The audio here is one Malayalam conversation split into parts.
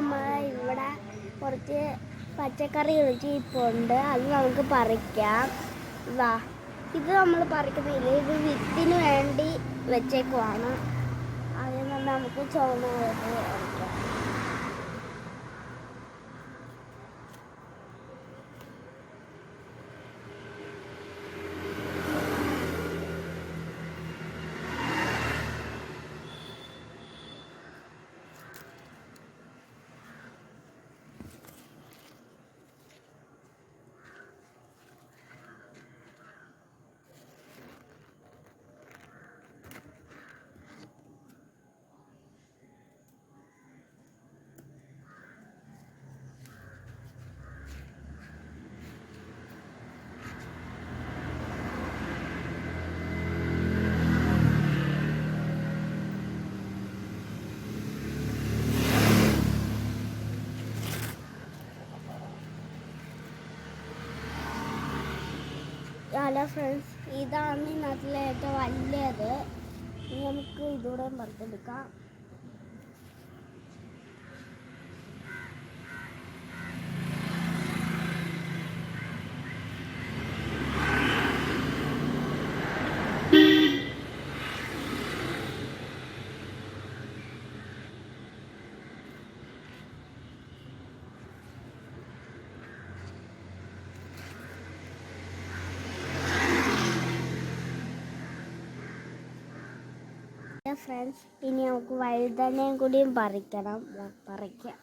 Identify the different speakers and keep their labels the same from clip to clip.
Speaker 1: നമ്മൾ ഇവിടെ കുറച്ച് പച്ചക്കറി ഇരിപ്പുണ്ട് അത് നമുക്ക് പറിക്കാം. വാ ഇത് നമ്മൾ പറിക്കുന്നില്ല ഇത് വിത്തിന് വേണ്ടി വെച്ചേക്കുവാണ്. അതിൽ നിന്ന് നമുക്ക് ചുവന്ന മുളക് പറിക്കാം ഹലോ ഫ്രണ്ട്സ് ഇതാണ് ഇതിനകത്തിലെ ഏറ്റവും വലിയത്. നമുക്ക് ഇതൂടെ പറിച്ചെടുക്കാം ഫ്രണ്ട്സ് ഇനി നമുക്ക് വഴുതനയും കൂടിയും പറിക്കണം. പറിക്കാം.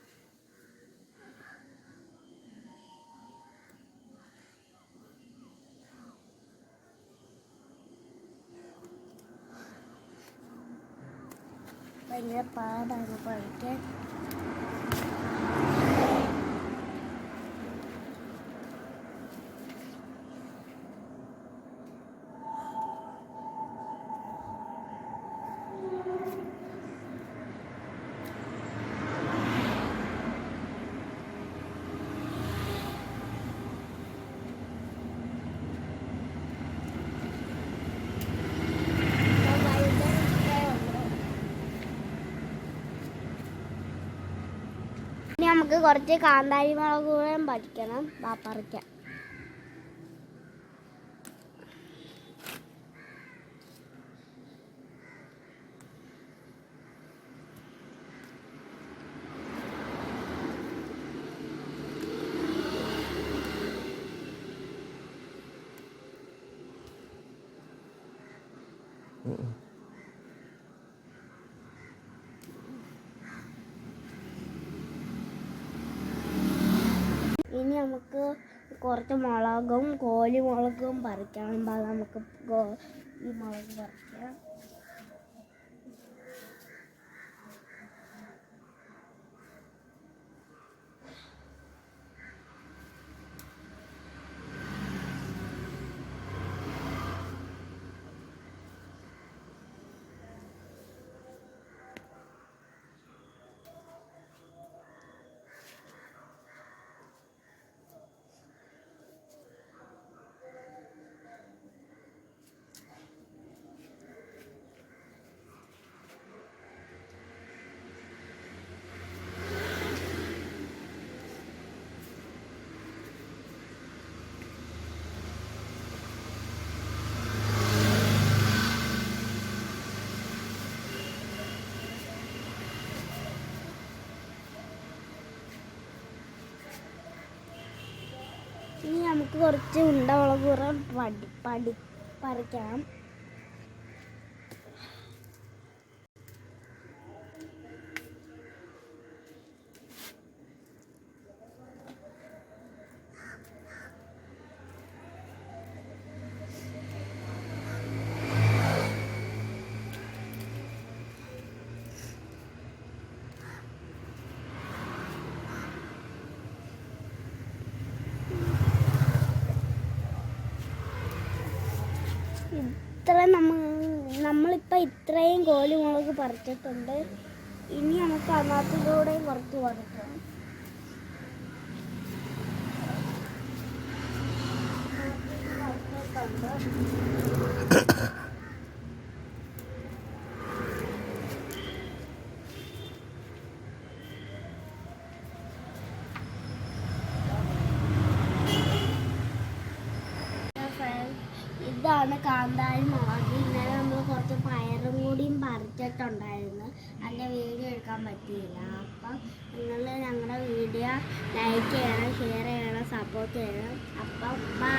Speaker 1: ഭയങ്കര പാടാണ് പറിക്കാൻ. നമുക്ക് കുറച്ച് കാന്താരി മുളക് കൂടെ പഠിക്കണം വാ പറിക്കാം ഇനി നമുക്ക് കുറച്ച് മുളകും കോലി മുളകും പറിക്കണം നമുക്ക് ഈ മുളക് പറിക്കാം. ഇനി നമുക്ക് കുറച്ച് ഉണ്ടമുളക് കൂറ പടി പടി പറിക്കണം. ഇത്ര നമ്മൾ നമ്മളിപ്പോൾ ഇത്രയും കോലുമുളക് പറിച്ചിട്ടുണ്ട്. ഇനി നമുക്ക് അതിനകത്തിലൂടെ കുറച്ച് പറിക്കാം ഇതാണ് കാന്താരി മുളക് ഇന്നലെ നമ്മൾ കുറച്ച് പയറും കൂടിയും പറിച്ചിട്ടുണ്ടായിരുന്നു. അതിന്റെ വീഡിയോ എടുക്കാൻ പറ്റിയില്ല. അപ്പം നിങ്ങൾ ഞങ്ങളുടെ വീഡിയോ ലൈക്ക് ചെയ്യണം ഷെയർ ചെയ്യണം സപ്പോർട്ട് ചെയ്യണം. അപ്പം ബൈ